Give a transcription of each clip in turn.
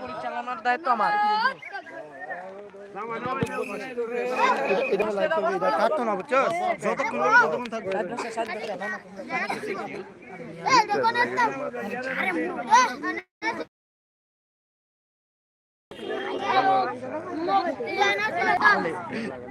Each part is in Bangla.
পরিচালনার দায়িত্ব আমার কাটতো না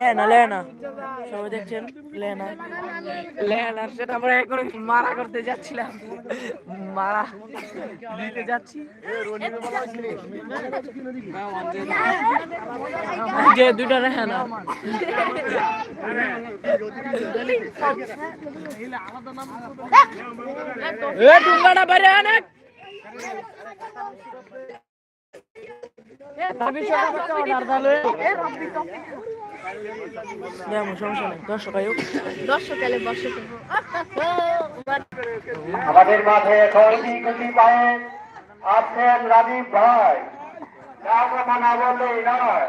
লেনা লেনা সবাই দেখছেন? লেনা লেনার সেটা আমরা এখন মারা করতে যাচ্ছিলাম। মারা দিতে যাচ্ছি। যে দুইটা রেখে না এ ডুঙ্গাটা বাইরে অনেক সমস্যা নেই। দর্শক আয়ুক দর্শক এলে বর্ষক আমাদের মাঝে এখন গুটি পায়ে। আছেন রাজীব ভাই। নাম মানা বললেই নয়।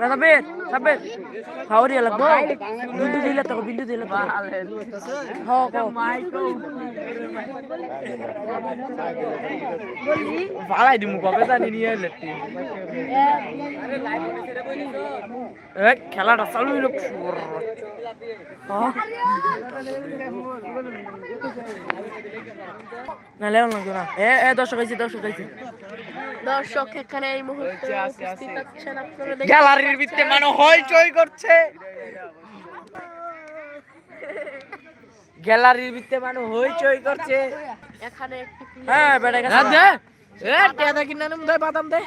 সাবের সাবের হাওরিয়া লাগবো বিন্দু দিলে তো বিন্দু দিলে তো। হ্যাঁ ভালাই দিমু কবে জানি নিয়ে এলে? এ খেলাটা চালু হইল না লেও না না। এ এ দর্শক আইছে দর্শক আইছে। দর্শক এখানে এই মুহূর্তে উপস্থিত দেখতে গ্যালারির ভিতরে মানে হইচই করছে। গ্যালারির ভিতরে মানে হইচই করছে। এখানে একটি হ্যাঁ বেটা গেছে। দে। এ টেদা কিনা নাম দে বাদাম দে।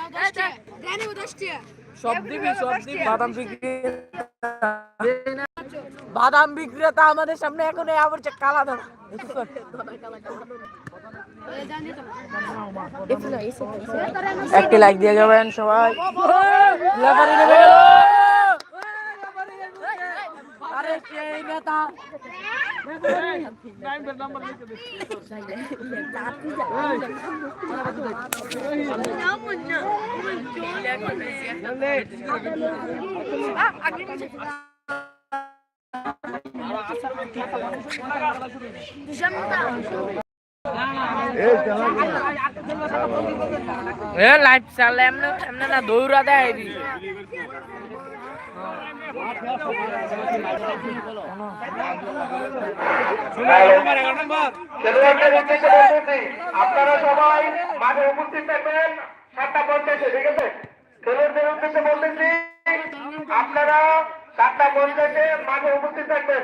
সব দিবি সব দিবি। বাদাম বিক্রি বাদাম বিক্রেতা আমাদের সামনে এখন এই আবার কালা ধরা। একটি লাইক দিয়ে যাবেন সবাই। লেফারি এ লাইট চালে এমনি এমনি না দৌড়া দেয় এদি আপনারা সবাই মাঠে উপস্থিত থাকবেন। সাতটা পঞ্চাশে ঠিক আছে? খেলোয়াড়দের উদ্দেশ্যে বলতেছি আপনারা সাতটা পঞ্চাশে মাঠে উপস্থিত থাকবেন।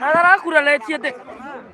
না দাঁড়া কুড়া লেছি এতে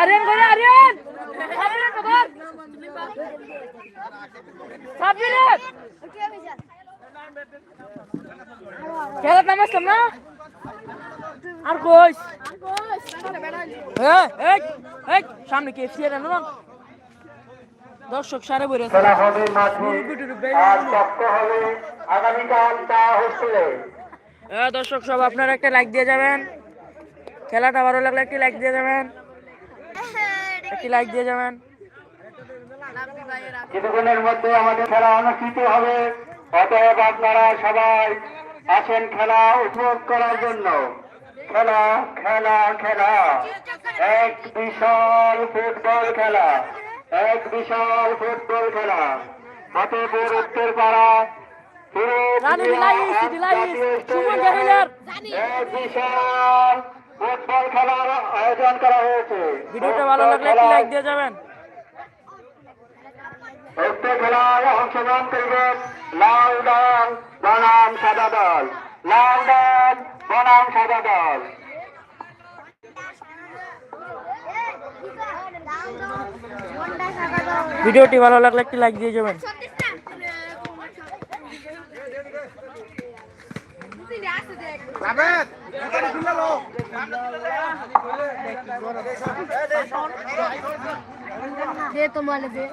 আরিয়ান করে আরিয়ান আরিয়ান কবর সাবিরে খেলা নামাইছিলাম না? আর কইস? হ্যাঁ সামনে কে এফসি এর না দর্শক সারে বইরে খেলা হবে মাঠে। আর শক্ত হবে আগামীকাল তা হোস্টেলে হ্যাঁ দর্শক সব আপনারা একটা লাইক দিয়ে যাবেন। খেলাটা ভালো লাগলে একটি লাইক দিয়ে যাবেন। একটি লাইক দিয়ে যাবেন? কিছুক্ষণের মধ্যে আমাদের খেলা অনুষ্ঠিত হবে। অতএব আপনারা সবাই আসেন খেলা উপভোগ করার জন্য। খেলা খেলা খেলা। এক বিশাল ফুটবল খেলা। এক বিশাল ফুটবল খেলা। ফতেপুর উত্তর পাড়া জাহিলার। এক বিশাল ফুটবল খেলার আয়োজন করা হয়েছে। ভিডিওটা ভালো লাগলে একটি লাইক দিয়ে যাবেন। উক্ত খেলায় অংশগ্রহণ করবেন লাল দল বনাম সাদা দল লাল দল বনাম সাদা দল ভিডিওটি ভালো লাগলে একটি লাইক দিয়ে যাবেন। দে তো মোবাইলে দে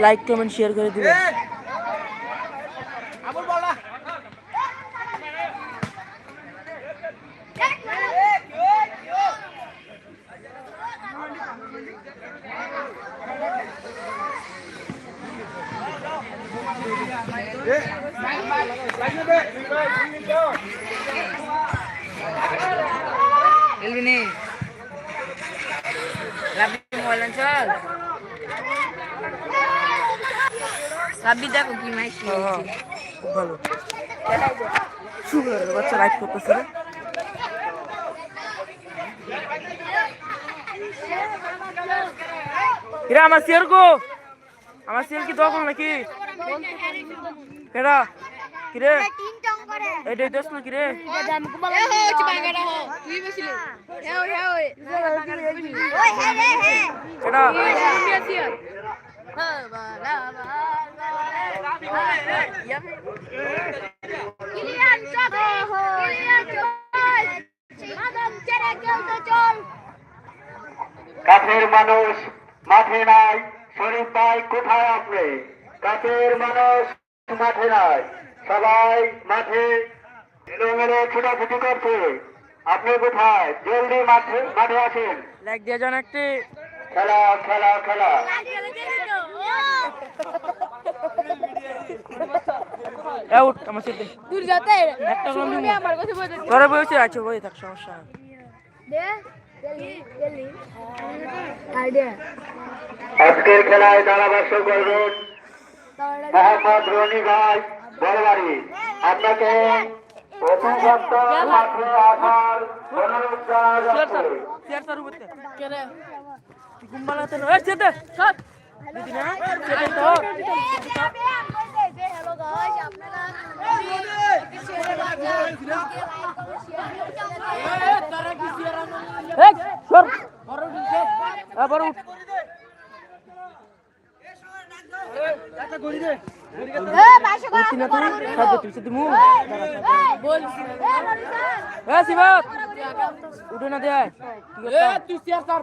লাইক কমেন্ট শেয়ার করে দিবেন এলবিনি রাব্বি মোবাইল চল রাব্বি দেখো কি মাইক খুব ভালো সুগার বাচ্চা লাইক করতেছে রে কিরা আমার সিয়ার গো আমার সিয়ার কি দখল নাকি কেডা কিরে এইটা দোষ না কিরে কেডা কাছের মানুষ মাঠে নাই শরীফ ভাই কোথায় আপনি? কাছের মানুষ মাঠে নাই, সবাই মাঠে এলোমেলো ছোটাছুটি করছে। আপনি কোথায়? জলদি মাঠে মাঠে আসেন। লাইক দিয়ে একটি। খেলা খেলা খেলা। আউট আমার সিটে দূর যেতে। একটা গোল আমার কাছে বসে তোরা বসে আছো বই থাক সমস্যা দে জলদি জলদি আইডিয়া আজকের খেলায় ধারাভাষ্য করবেন মোহাম্মদ রনি ভাই বড়বাড়ি। আপনাকে সপ্তাহ মাঠে আসার অনুরোধ গুম্বালাতে এ চেতে সব দিদি না চেতে তো হ্যালো গাইস আপনারা এই সর এ বড় উঠ উঠে না দে এ তুই চেয়ার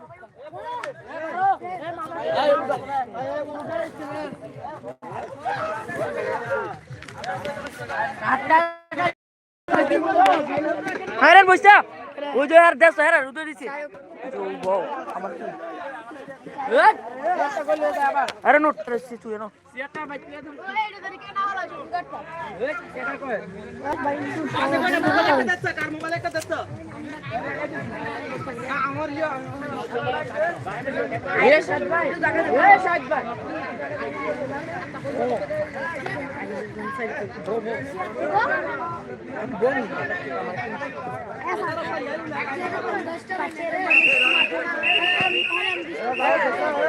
হয় খেলা চালু করতে হবে হ্যাঁ বসা ওই যে আর দেশ হ্যাঁ উদয় দিছে নোট তুই না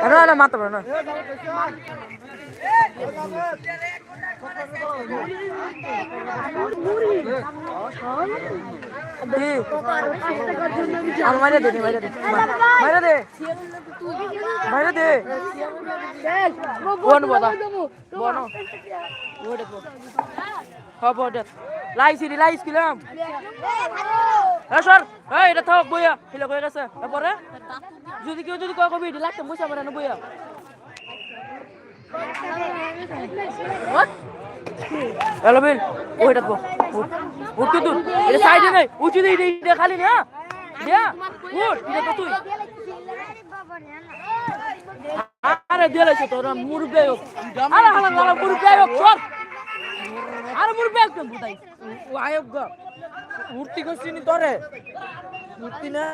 না না না আমার মাইরে দে মাইরে দে মাইরে কিলাম সর এই, এটা থাক বইয়া। হিলা কই গেছে। তারপরে? যদি কেউ যদি কয় কবি লাগতে মুছা মারে না বইয়া? হ্যালো বিল ওইটা তো উঠ তো তুই এটা সাইডে নেই। উঁচু দিয়ে এটা খালি না আরে দিয়েছে তোরা মুরবে আরে, হালা মুরবে সর আরে মুরবে একদম বুঝাই আয়োগ মূর্তি করছিনি তোরে। মূর্তি না?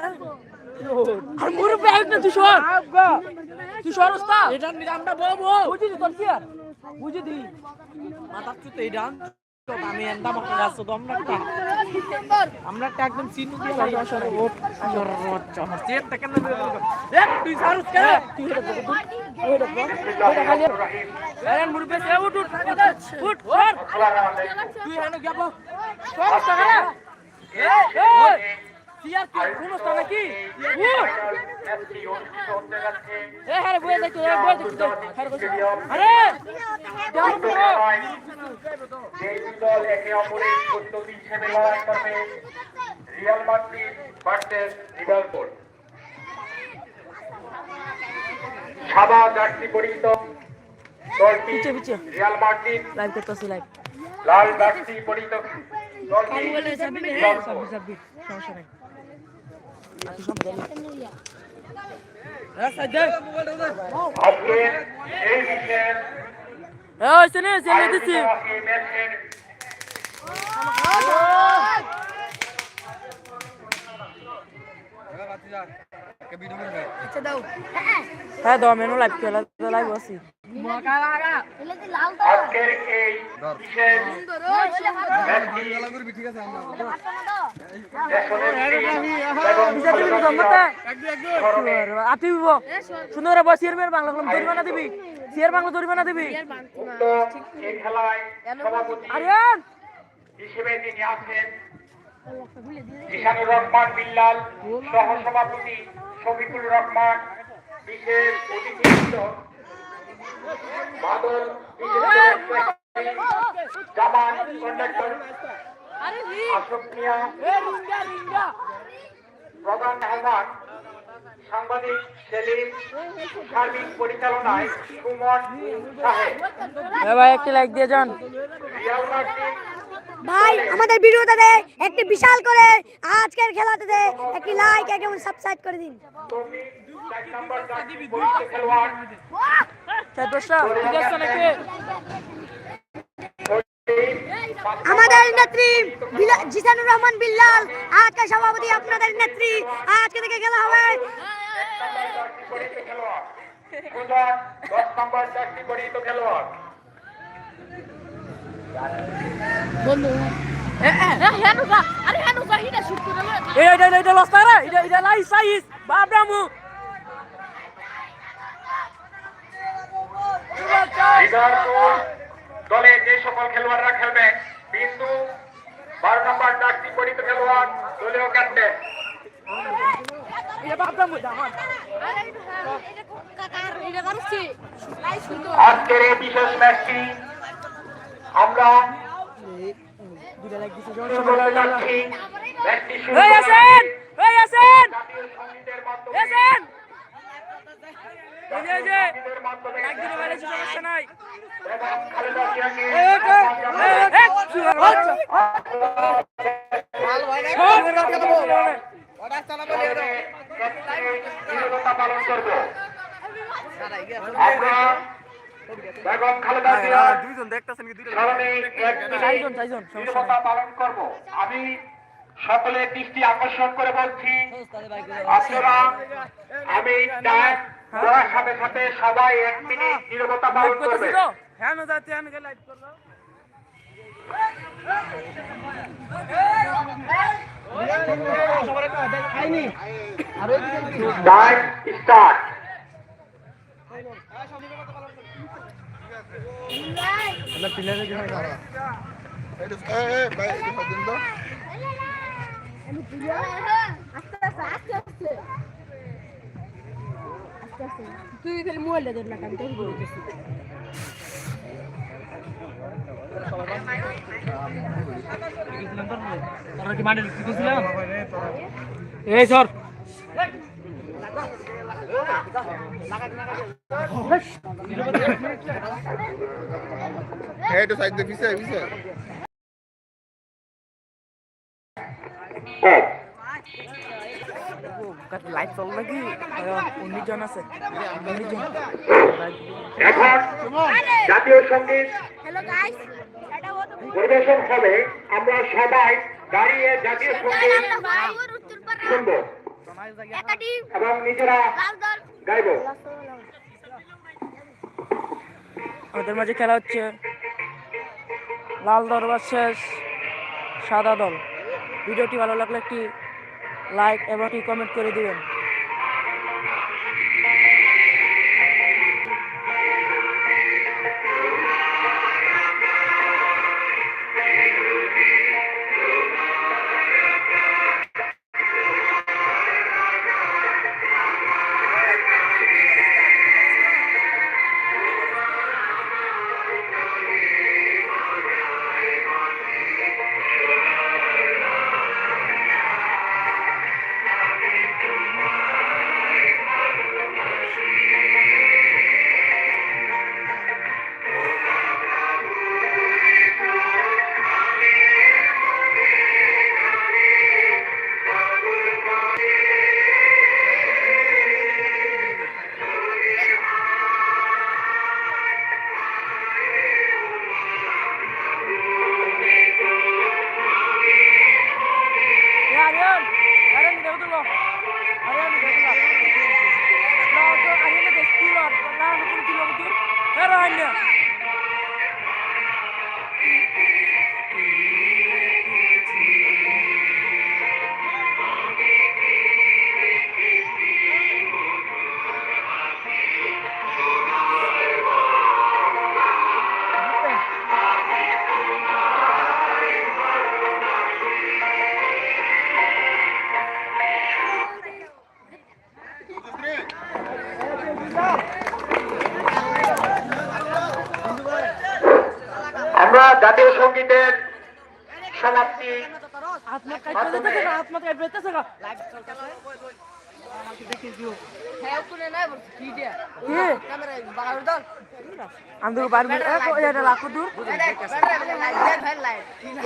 আর মুরবে একদম তুই সর। তুই সর ওস্তাদ। এটা আমরা বলব। বুঝিস তোর কি আর? বুঝি দিলি। মাথার চুতে এই ডান আমি যাচ্ছ তো আমরা একটা আমরা একটা একদম চিহ্ন দিয়ে বাড়ি আসার ওট না তুই সারুস কে? তুই এটা বল তুই এটা বল এটা খালি আরে মুরবে সে উঠ উঠ উঠ সর। তুই হেন যাব সর ওস্তাদ এই এই কি কোন ওস্তাদ নাকি? এ হ্যাঁ বয়ে দেখো এ বয়ে দেখো আরে যাও তো যে দল একে অপরের প্রতিদ্বন্দ্বী হিসেবে লড়াই করবে রিয়াল মাদ্রিদ ভার্সেস লিভারপুল সাদা জার্সি পরিহিত দলটি। রিয়াল মাদ্রিদ লাইভ করতেছি লাইভ লাল জার্সি পরিহিত দলটি সমস্যা নাই। বাকি সব দল আজকের এই বিশেষ এ ওইছে নে সেলে দিছি এই ম্যাচের হ্যাঁ দম এনো লাইভ খেলা লাইভ আছি তো আতি সুন্দর বস বাংলা কলম জরিমানা দিবি চেয়ার বাংলা জরিমানা দিবি উক্ত এই খেলায় সভাপতি আরিয়ান হিসেবে তিনি আছেন জিশানুর রহমান বিল্লাল সহ সভাপতি শফিকুল রহমান বিশেষ অতিথিবৃন্দ বাদল জামান কন্ডাক্টর মিয়া প্রধান সাংবাদিক সেলিম সার্বিক পরিচালনায় সুমন সাহেব। ভাই একটি লাইক দিয়ে যান। রিয়াল ভাই আমাদের ভিডিওটাতে একটি বিশাল করে আজকের খেলাটাতে একটি লাইক এবং সাবস্ক্রাইব করে দিন। আমাদের নেত্রী জিসানুর রহমান বিল্লাল আজকে সভাপতি আপনাদের নেত্রী আজকে থেকে খেলা হবে। দশ নম্বর জার্সি পরিহিত খেলোয়াড়। এই এটা এটা লস তারা এটা এটা লাই সাইজ। লিভারপুল দলে যে সকল খেলোয়াড়রা খেলবেন বিন্দু বারো নম্বর জার্সি পরিহিত খেলোয়াড় দলীয় ক্যাপ্টেন এটা আজকের এই বিশেষ ম্যাচটি আমরা পালন করব আমরা বেগম খালেদা জিয়ার স্মরণে এক মিনিট চারজন চারজন নিরবতা পালন করব। আমি সকলে দৃষ্টি আকর্ষণ করে বলছি আপনারা আমি ডাক সাথে সাথে সবাই এক মিনিট নিরবতা পালন করবে। হ্যাঁ না যাতে আমি লাইক করব। ডাক স্টার্ট। খালি মোবাইলটা ধর না আমি তোকে বলতেছি তোরা কি মাঠে কি করছিলাম এই সর। হ্যাঁ একটু সাইড দিয়ে পিছিয়ে পিছিয়ে লাইট চল নাকি? উনিশ জন আছে। এখন জাতীয় সংগীত হ্যালো গাইস পরিবেশন হবে। আমরা সবাই দাঁড়িয়ে জাতীয় সংগীত শুনব। এবং নিজেরা গাইবো। আমাদের মাঝে খেলা হচ্ছে। লাল দল শেষ, সাদা দল। ভিডিওটি ভালো লাগলে একটি লাইক এবং একটি কমেন্ট করে দিবেন।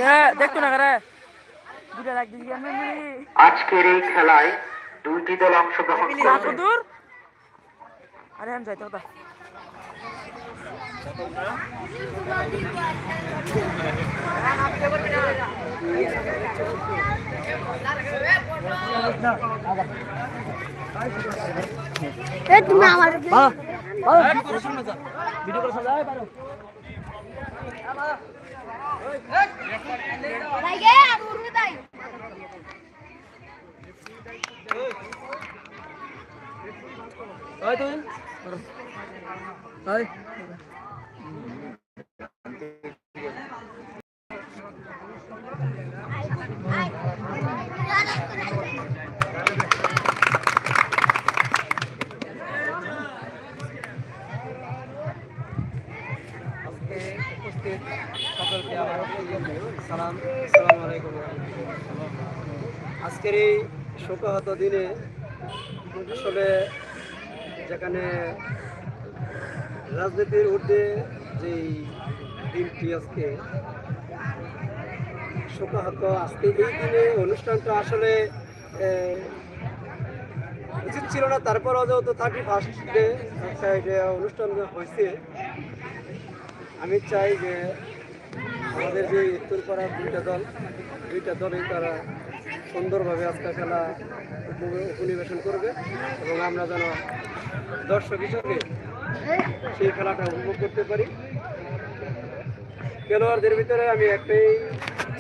Ya, দেখ তো না করে। দুটা লাগ দিছি আমি মিলি। আজকের এই খেলায় দুইটি দল অংশগ্রহণ আরে আন যাইতো তা। এ তুমি আমার ভিডিও করে সাজাই পারো। ওই তুই। ওই। আজকের এই শোকাহত দিনে আসলে যেখানে রাজনীতির ঊর্ধ্বে যেই দিনটি আজকে শোকাহত, আজকে এই দিনে অনুষ্ঠানটা আসলে উচিত ছিল না, তারপরও যেহেতু থার্টি ফার্স্ট ডে একটা অনুষ্ঠান হয়েছে, আমি চাই যে আমাদের যে উত্তরপাড়ার দুইটা দল, দুইটা দলই তারা সুন্দরভাবে আজকে খেলা উপ- উপনিবেশন করবে এবং আমরা যেন দর্শক হিসাবে সেই খেলাটা উপভোগ করতে পারি। খেলোয়াড়দের ভিতরে আমি একটাই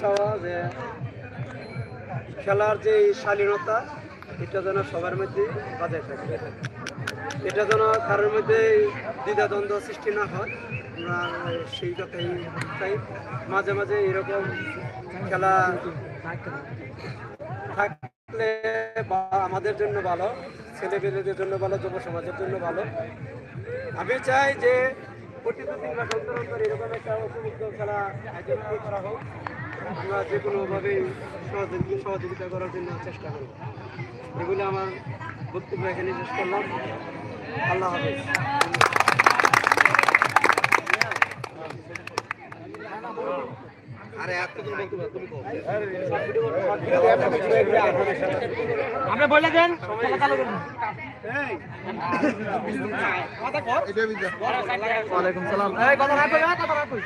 চাওয়া যে খেলার যে শালীনতা, এটা যেন সবার মধ্যে বজায় থাকে। এটা যেন কারোর মধ্যে দ্বিধাদ্বন্দ্ব সৃষ্টি না হয়। আমরা সেই কথাই চাই। মাঝে মাঝে এরকম খেলা থাকলে বা- আমাদের জন্য ভালো ছেলেপেলেদের জন্য ভালো, যুব সমাজের জন্য ভালো। আমি চাই যে প্রতিটা তিন মাস অন্তর অন্তর এরকম একটা উপযুক্ত খেলা আয়োজন করা হোক। আমরা যে কোনোভাবেই সহযোগী সহযোগিতা করার জন্য চেষ্টা করব। এগুলো আমার বক্তব্য এখানে শেষ করলাম। আল্লাহ হাফেজ। আমরা বলে দেন ওয়ালাইকুম সালাম। এই কথা রাখো কথা রাখো।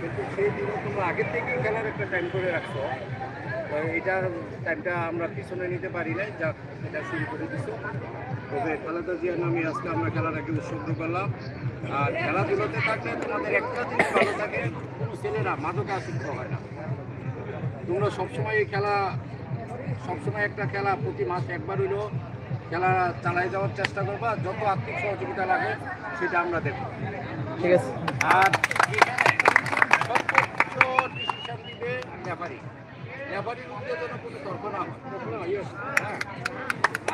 কিন্তু সেই দিনে তোমরা আগের থেকেই খেলার একটা টাইম করে রাখছো। তো এটার টাইমটা আমরা পিছনে নিতে পারি নাই যা এটা শুরু করে দিছো। তবে খালেদা জিয়ার নামে আজকে আমরা খেলাটাকে উৎসর্গ করলাম। আর খেলাধুলাতে থাকলে তোমাদের একটা জিনিস ভালো থাকে কোনো ছেলেরা মাদকে আসক্ত হয় না। তোমরা সবসময় এই খেলা সবসময় একটা খেলা প্রতি মাসে একবার হইলেও খেলা চালাই যাওয়ার চেষ্টা করবা যত আর্থিক সহযোগিতা লাগে সেটা আমরা দেখব। ঠিক আছে। আর এখানে সর্বোচ্চ ডিসিশন দিবে রেফারি রেফারির মধ্যে যেন কোনো তর্ক না হয়। হ্যাঁ।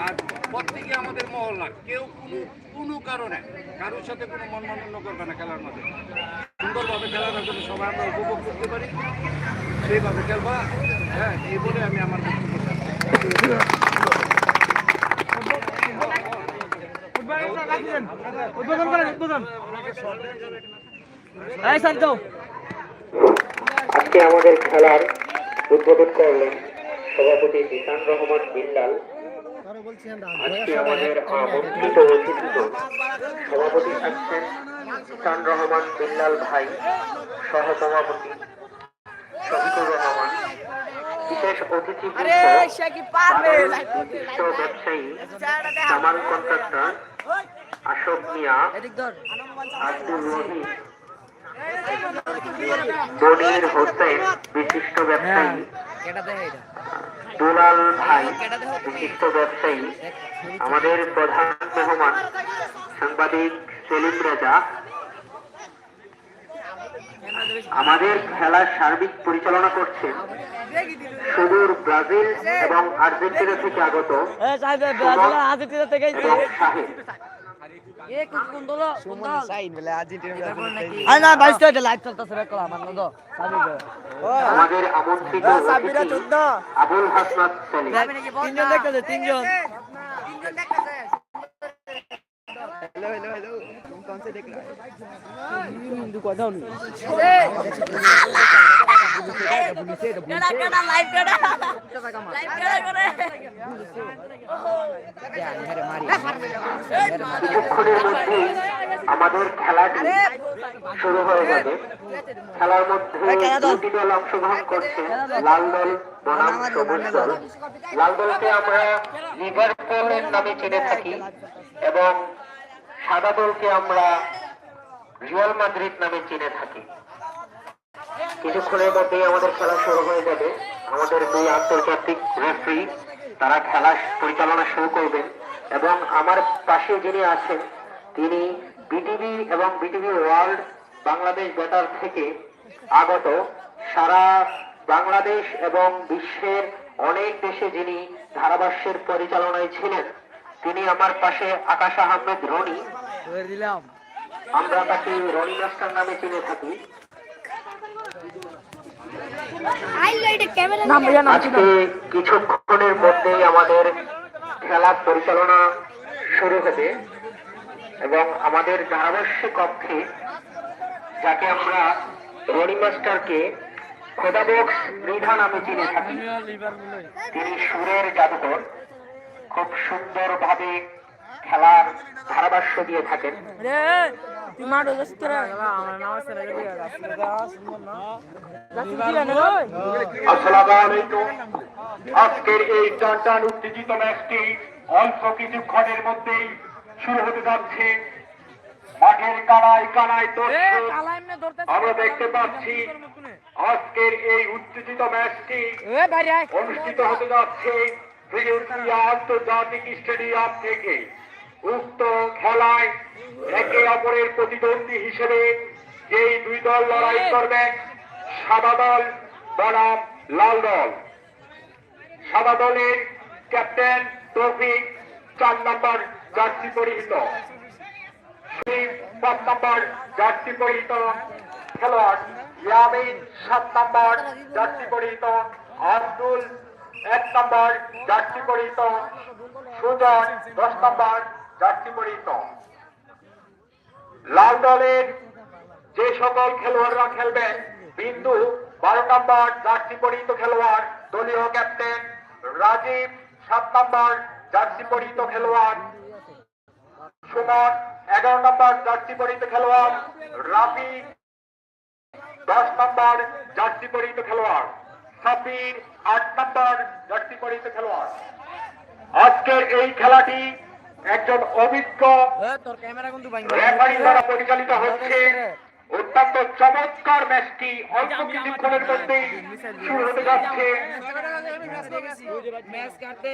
আর প্রত্যেকে আমাদের মহল্লা কেউ কোনো কোনো কারণে কারোর সাথে কোনো মন মনমান্য করবে না খেলার মধ্যে সুন্দরভাবে খেলাটা যেন সবাই আমরা উপভোগ করতে পারি। সেইভাবে খেলবা। হ্যাঁ এই বলে আমি আমার বক্তব্য উদ্বোধন করেন উদ্বোধন। আজকে আমাদের খেলার উদ্বোধন করলেন সভাপতি জিসান রহমান বিল্লাল। আজকে আমাদের আমন্ত্রিত অতিথিগণ সভাপতি থাকছেন জিসান রহমান বিল্লাল ভাই সহসভাপতি শফিকুর রহমান বিশেষ অতিথি ব্যবসায়ী কামাল কন্ট্রাক্টর আশোক মিয়া আব্দুল রহিম মনির হোসেন বিশিষ্ট ব্যবসায়ী দুলাল ভাই বিশিষ্ট ব্যবসায়ী আমাদের প্রধান মেহমান সাংবাদিক সেলিম রেজা। আমাদের খেলার সার্বিক পরিচালনা করছেন সুদূর ব্রাজিল এবং আর্জেন্টিনা থেকে আগত এই সাহেব ব্রাজিল আর্জেন্টিনা থেকে এবং সাহেব এ কোন কোন দল কোন দল সাইন বলে লাইভ করা আমাদের খেলাটি শুরু হয়ে যাবে খেলার মধ্যে দুটি দল অংশগ্রহণ করছে। লাল দল বনাম সবুজ দল। লাল দলকে আমরা লিভারপুল নামে চিনে থাকি এবং সাদা দলকে আমরা রিয়াল মাদ্রিদ নামে চিনে থাকি। কিছুক্ষণের মধ্যেই আমাদের খেলা শুরু হয়ে যাবে। আমাদের দুই আন্তর্জাতিক রেফারি তারা খেলা পরিচালনা শুরু করবেন। এবং আমার পাশে যিনি আছেন তিনি বিটিভি এবং বিটিভি ওয়ার্ল্ড বাংলাদেশ বেতার থেকে আগত সারা বাংলাদেশ এবং বিশ্বের অনেক দেশে যিনি ধারাভাষ্যের পরিচালনায় ছিলেন তিনি আমার পাশে আকাশ আহমেদ রনি। আমরা তাকে রনি মাস্টার নামে চিনে থাকি। আজকে কিছুক্ষণের মধ্যেই আমাদের খেলা পরিচালনা শুরু হবে এবং আমাদের ধারাভাষ্য কক্ষে যাকে আমরা রনি মাস্টারকে খোদাবক্স মৃধা নামে চিনে থাকি তিনি সুরের জাদুকর খুব সুন্দরভাবে খেলার ধারাভাষ্য দিয়ে থাকেন। রে তুই মাঠে যাস আমার নাম আছে রে আসসালামু আলাইকুম আজকের এই টান টান উত্তেজিত ম্যাচটি অল্প কিছুক্ষণের মধ্যেই শুরু হতে যাচ্ছে মাঠের কানায় কানায় দর্শক আমরা দেখতে পাচ্ছি আজকের এই উত্তেজিত ম্যাচটি অনুষ্ঠিত হতে যাচ্ছে আন্তর্জাতিক স্টেডিয়াম থেকে। উক্ত খেলায় একে অপরের প্রতিদ্বন্দ্বী হিসেবে যেই দুই দল লড়াই করবেন সাদা দল বনাম লাল দল। সাদা দলের ক্যাপ্টেন তৌফিক চার নম্বর জার্সি পরিহিত। পাঁচ নম্বর জার্সি পরিহিত খেলোয়াড় ইয়ামিন সাত নম্বর জার্সি পরিহিত, আব্দুল এক নম্বর জার্সি পরিহিত, সুজন দশ নম্বর জার্সি পরিহিত লাল দলের যে সকল খেলোয়াড়রা খেলবেন বিন্দু বারো নম্বর জার্সি পরিহিত খেলোয়াড়, দলীয় ক্যাপ্টেন রাজীব, সাত নম্বর জার্সি পরিহিত খেলোয়াড় সুমন, এগারো নম্বর জার্সি পরিহিত খেলোয়াড় রাফি, দশ নম্বর জার্সি পরিহিত খেলোয়াড় সাবির আট নম্বর জার্সি পরিহিত খেলোয়াড়। আজকের এই খেলাটি একজন অভিজ্ঞ রেফারি দ্বারা পরিচালিত হচ্ছে অত্যন্ত চমৎকার ম্যাচটি অল্প কিছুক্ষণের মধ্যেই শুরু হতে যাচ্ছে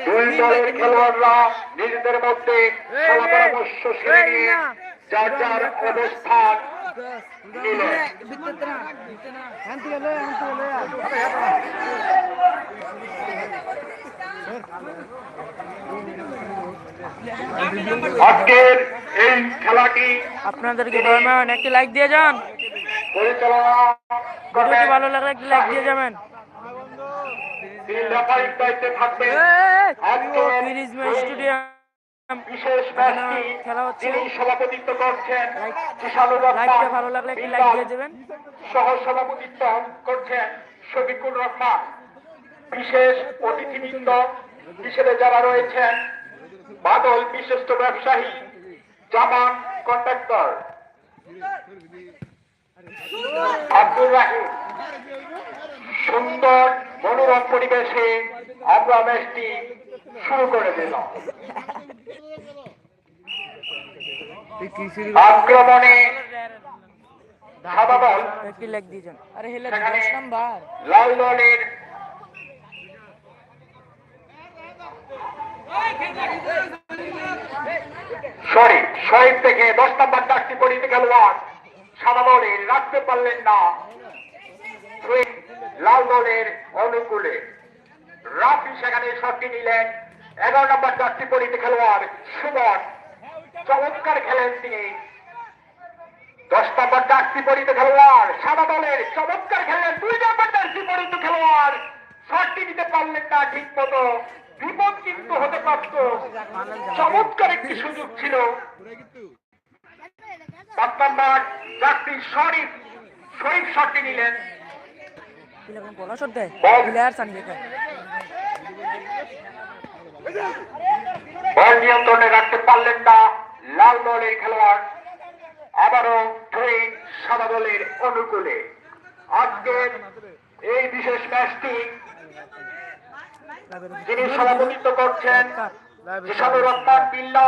দুই দলের খেলোয়াড়রা নিজেদের মধ্যে খেলা পরামর্শ সেরে নিয়ে যার যার অবস্থান নিলেন বিদ্যুৎ না হ্যাঁ তুই লয়ে হ্যাঁ তুই লয়ে আজকের এই খেলাটি আপনাদেরকে ধর্মায়ন একটি লাইক দিয়ে যান ভিডিওটি ভালো লাগলে একটি লাইক দিয়ে যাবেন খেলা হচ্ছে। সভাপতিত্ব করছেন ভালো লাগলে একটি লাইক দিয়ে দেবেন সহ সভাপতিত্ব করছেন রহমান বিশেষ অতিথিবৃন্দ হিসেবে যারা রয়েছেন বাদল বিশিষ্ট ব্যবসায়ী জামান কন্ট্রাক্টর আব্দুর রাহিম। সুন্দর মনোরম পরিবেশে আমরা ম্যাচটি শুরু করে দিলাম। আক্রমণে সাদা আরে হেলে দশ নাম্বার। লাল দলের শরীফ শরীফ থেকে দশ নম্বর চারটি পরিতে খেলোয়াড় সাদা দলের রাখতে পারলেন না। লাল দলের অনুকূলে। রাফি সেখানে শটটি নিলেন। এগারো নম্বর চারটি পরিতে খেলোয়াড় সুমন, চমৎকার খেলেন তিনি। দশ নম্বর চারটি পরিত খেলোয়াড় সাদা দলের চমৎকার খেললেন দুই নম্বর চারটি পরিত খেলোয়াড় শটটি দিতে পারলেন না ঠিক মতো। বিপদ কিন্তু হতে পারত। চমৎকার একটি সুযোগ ছিল। পাঁচ নম্বর শরীফ শরীফ শটটি নিলেন। বলা নিয়ন্ত্রণে রাখতে পারলেন না লাল দলের খেলোয়াড়। আবারও ধরে সাদা দলের অনুকূলে। আজকের এই বিশেষ ম্যাচটি যিনি সভাপতিত্ব করছেন জিসানুর রহমান বিল্লা